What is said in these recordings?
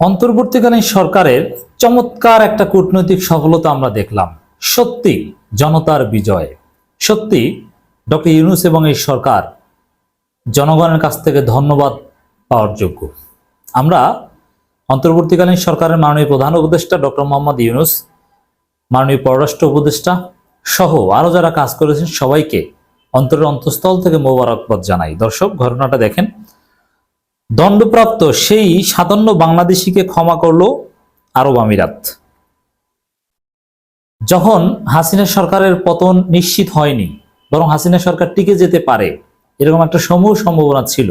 অন্তর্বর্তীকালীন সরকারের চমৎকার একটা কূটনৈতিক সফলতা আমরা দেখলাম। সত্যি জনতার বিজয়। সত্যি ডক্টর ইউনুস এবং এই সরকার জনগণের কাছ থেকে ধন্যবাদ পাওয়ার যোগ্য। আমরা অন্তর্বর্তীকালীন সরকারের মাননীয় প্রধান উপদেষ্টা ডক্টর মোহাম্মদ ইউনুস, মাননীয় পররাষ্ট্র উপদেষ্টা সহ আরও যারা কাজ করেছেন সবাইকে অন্তরের অন্তঃস্থল থেকে মোবারকবাদ জানাই। দর্শক, ঘটনাটা দেখেন। দণ্ডপ্রাপ্ত সেই সাতান্ন বাংলাদেশিকে ক্ষমা করল আরব আমিরাত। যখন হাসিনা সরকারের পতন নিশ্চিত হয়নি, বরং হাসিনা সরকার টিকে যেতে পারে, এরকম একটা সমূহ সম্ভাবনা ছিল।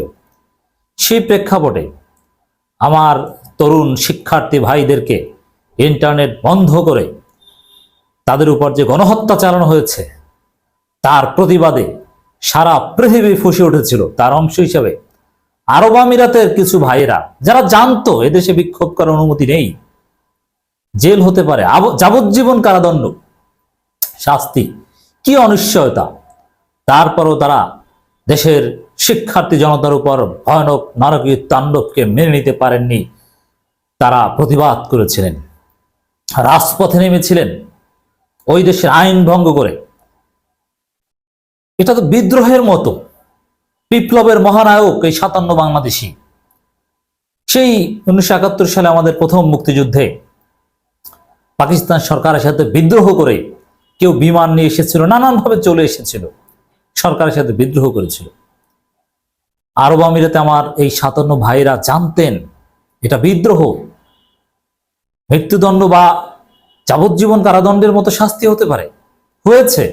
সেই প্রেক্ষাপটে আমার তরুণ শিক্ষার্থী ভাইদেরকে ইন্টারনেট বন্ধ করে তাদের উপর যে গণহত্যা চালানো হয়েছে, তার প্রতিবাদে সারা পৃথিবী ফুসে উঠেছিল। তার অংশ হিসাবে আরব আমিরাতের কিছু ভাইয়েরা, যারা জানতো এদেশে বিক্ষোভ করার অনুমতি নেই, জেল হতে পারে যাবজ্জীবন কারাদণ্ড, শাস্তি, কি অনিশ্চয়তা। তারপরও তারা দেশের শিক্ষার্থী জনতার উপর ভয়ানক নারকীয় তাণ্ডবকে মেনে নিতে পারেননি। তারা প্রতিবাদ করেছিলেন, রাজপথে নেমেছিলেন, ওই দেশের আইন ভঙ্গ করে। এটা তো বিদ্রোহের মতো। বিপ্লবের মহানায়ক এই সাতান্ন বাংলাদেশি। সেই উনিশশো একাত্তর সালে আমাদের প্রথম মুক্তিযুদ্ধে পাকিস্তান সরকারের সাথে বিদ্রোহ করে কেউ বিমান নিয়ে এসেছিল, নানানভাবে চলে এসেছিল, সরকারের সাথে বিদ্রোহ করেছিল। আরব আমিরাতে আমার এই সাতান্ন ভাইরা জানতেন, এটা বিদ্রোহ। মৃত্যুদণ্ড বা যাবজ্জীবন কারাদণ্ডের মতো শাস্তি হতে পারে, হয়েছে,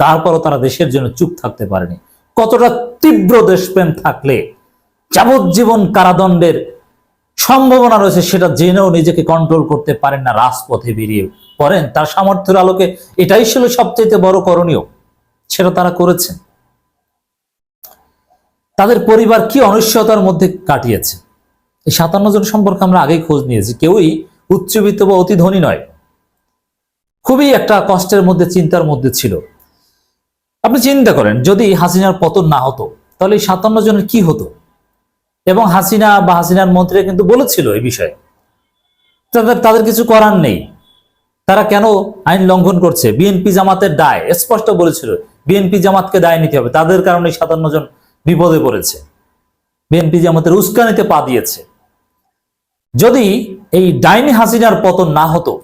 তারপরও তারা দেশের জন্য চুপ থাকতে পারেনি। কতটা তীব্র দেশপ্রেম থাকলে, যাবজ্জীবন কারাদণ্ডের সম্ভাবনা রয়েছে সেটা জেনেও নিজেকে কন্ট্রোল করতে পারেন না, রাজপথে বেরিয়ে পড়েন। তার সামর্থ্যের আলোকে এটাই ছিল সবচেয়ে বড় করণীয়, সেটা তারা করেছেন। তাদের পরিবার কি অনিশ্চয়তার মধ্যে কাটিয়েছে? এই সাতান্ন জন সম্পর্কে আমরা আগেই খোঁজ নিয়েছি, কেউই উচ্চবিত্ত বা অতি ধনী নয়। খুবই একটা কষ্টের মধ্যে, চিন্তার মধ্যে ছিল। আপনি চিন্তা করেন, যদি হাসিনার পতন না হতো, তাহলে সাতান্ন জনের কি হতো? এবং হাসিনা বা হাসিনার মন্ত্রীরা কিন্তু বলেছিল এই বিষয়ে। তাদের তাদের কিছু করার নেই। তারা কেন আইন লঙ্ঘন করছে? বিএনপি জামাতের দায়, স্পষ্ট বলেছিল, বিএনপি জামাতকে দায় নিতে হবে। তাদের কারণে সাতান্ন জন বিপদে পড়েছে। বিএনপি জামাতের উস্কানিতে পা দিয়েছে। যদি এই ডাইনি হাসিনার পতন না হতো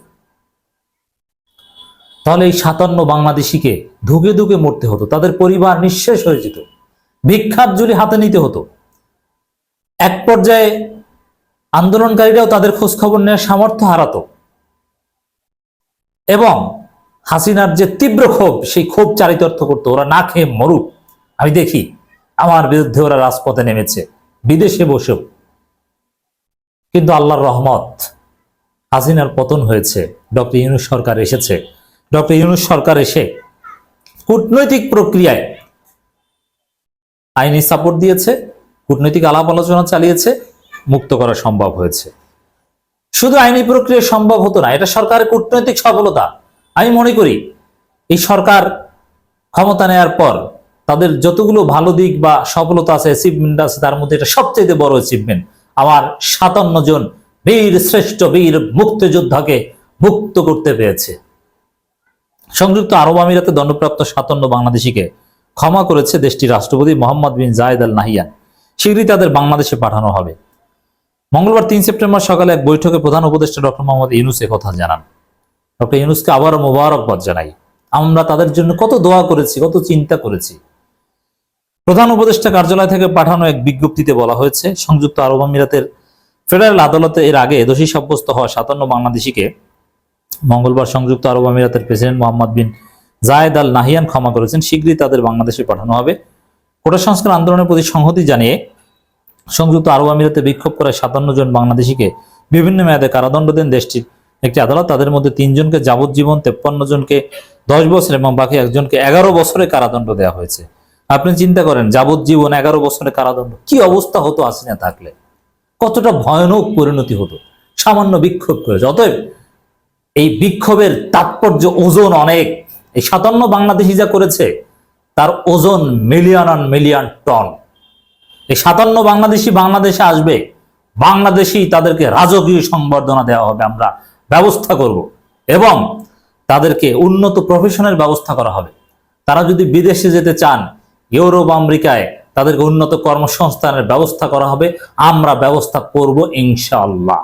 তাহলে এই সাতান্ন বাংলাদেশিকে ধুকে ধুকে মরতে হতো, তাদের পরিবার নিঃশেষ হয়ে যেত ভিক্ষার জুলি হাতে নিতে হতো। এক পর্যায়ে আন্দোলনকারীরাও তাদের খোঁজ খবর নেওয়ার সামর্থ্য হারাতো। এবং হাসিনার যে তীব্র ক্ষোভ, সেই ক্ষোভ চারিতর্থ করতো, ওরা না খেয়ে মরুক। আমি দেখি, আমার বিরুদ্ধে ওরা রাজপথে নেমেছে, বিদেশে বসেও কিন্তু আল্লাহর রহমত, হাসিনার পতন হয়েছে, ডক্টর ইউনুস সরকার এসেছে ডক্টর ইউনুস সরকার এসে কূটনৈতিক প্রক্রিয়ায় আইনি সাপোর্ট দিয়েছে, কূটনৈতিক আলাপ আলোচনা চালিয়েছে, মুক্ত করা সম্ভব হয়েছে। শুধু আইনি প্রক্রিয়া সম্ভব হতো না, এটা সরকারের কূটনৈতিক সফলতা। আমি মনে করি, এই সরকার ক্ষমতা নেয়ার পর তাদের যতগুলো ভালো দিক বা সফলতা আছে অ্যাচিভমেন্ট আছে, তার মধ্যে এটা সবচেয়ে বড় অ্যাচিভমেন্ট আমার সাতান্ন জন বীর শ্রেষ্ঠ বীর মুক্তিযোদ্ধাকে মুক্ত করতে পেরেছে। সংযুক্ত আরব আমিরাতে দণ্ডপ্রাপ্ত সাতান্ন বাংলাদেশিকে ক্ষমা করেছে দেশটির রাষ্ট্রপতি Mohammad bin Zayed Al Nahiyan. শীঘ্রই তাদের বাংলাদেশে পাঠানো হবে। মঙ্গলবার তিন সেপ্টেম্বর সকালে এক বৈঠকে প্রধান উপদেষ্টা ডক্টর মোহাম্মদ ইউনুস কথা জানান। ডক্টর ইউনুসকে আবারও মোবারকবাদ জানাই। আমরা তাদের জন্য কত দোয়া করেছি, কত চিন্তা করেছি। প্রধান উপদেষ্টা কার্যালয় থেকে পাঠানো এক বিজ্ঞপ্তিতে বলা হয়েছে, সংযুক্ত আরব আমিরাতের ফেডারেল আদালতে এর আগে দোষী সাব্যস্ত হওয়া সাতান্ন বাংলাদেশিকে মঙ্গলবার সংযুক্ত আরব আমিরাতের president Mohammed bin Zayed Al Nahyan ক্ষমা করেছেন। শীঘ্রই তাদের বাংলাদেশে পাঠানো হবে। কোটা সংস্কার আন্দোলনের প্রতি সংহতি জানিয়ে সংযুক্ত আরব আমিরাতে বিক্ষোভ করা সাতান্ন জন বাংলাদেশিকে বিভিন্ন মেয়াদে কারাদণ্ড দেন দেশটির একটি আদালত। তাদের মধ্যে তিনজনকে যাবজ্জীবন, তেপ্পান্ন জনকে দশ বছর এবং বাকি একজনকে এগারো বছরে কারাদণ্ড দেওয়া হয়েছে। আপনি চিন্তা করেন, যাবজ্জীবন, এগারো বছরে কারাদণ্ড, কি অবস্থা হতো আসিনা থাকলে? কতটা ভয়ানক পরিণতি হতো? সামান্য বিক্ষোভ করেছে। অতএব এই বিক্ষোভের তাৎপর্য ওজন অনেক। এই সাতান্ন বাংলাদেশি যা করেছে, তার ওজন মিলিয়ন অন মিলিয়ন টন। এই সাতান্ন বাংলাদেশি বাংলাদেশে আসবে বাংলাদেশেই তাদেরকে রাজকীয় সংবর্ধনা দেওয়া হবে আমরা। ব্যবস্থা করব। এবং তাদেরকে উন্নত প্রফেশনের ব্যবস্থা করা হবে। তারা যদি বিদেশে যেতে চান, ইউরোপ, আমেরিকায় তাদেরকে উন্নত কর্মসংস্থানের ব্যবস্থা করা হবে। আমরা ব্যবস্থা করব ইনশাআল্লাহ।